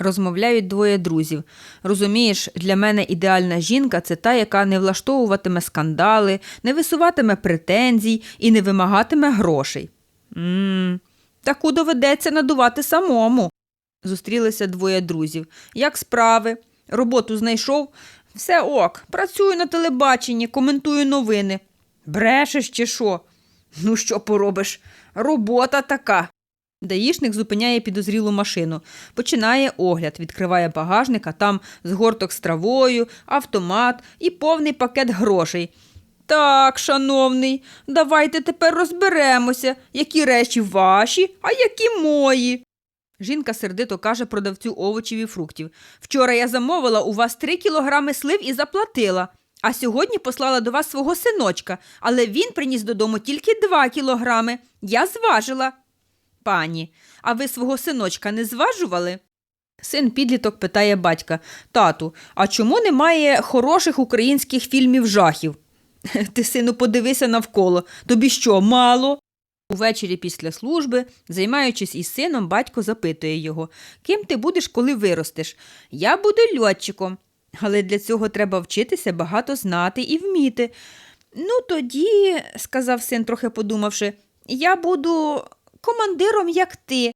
Розмовляють двоє друзів. Розумієш, для мене ідеальна жінка це та, яка не влаштовуватиме скандали, не висуватиме претензій і не вимагатиме грошей. Мм, таку доведеться надувати самому. Зустрілися двоє друзів. Як справи? Роботу знайшов? Все ок, працюю на телебаченні, коментую новини. Брешеш чи що? Ну, що поробиш? Робота така. Даїшник зупиняє підозрілу машину, починає огляд, відкриває багажник, а там згорток з травою, автомат і повний пакет грошей. Так, шановний, давайте тепер розберемося, які речі ваші, а які мої. Жінка сердито каже продавцю овочів і фруктів. Вчора я замовила у вас три кілограми слив і заплатила. А сьогодні послала до вас свого синочка, але він приніс додому тільки два кілограми. Я зважила. Пані, а ви свого синочка не зважували? Син підліток питає батька Тату, а чому немає хороших українських фільмів жахів? Ти, сину, подивися навколо. Тобі що, мало? Увечері після служби, займаючись із сином, батько запитує його Ким ти будеш, коли виростеш? Я буду льотчиком. Але для цього треба вчитися багато знати і вміти. Ну, тоді, сказав син, трохи подумавши, я буду командиром, як ти.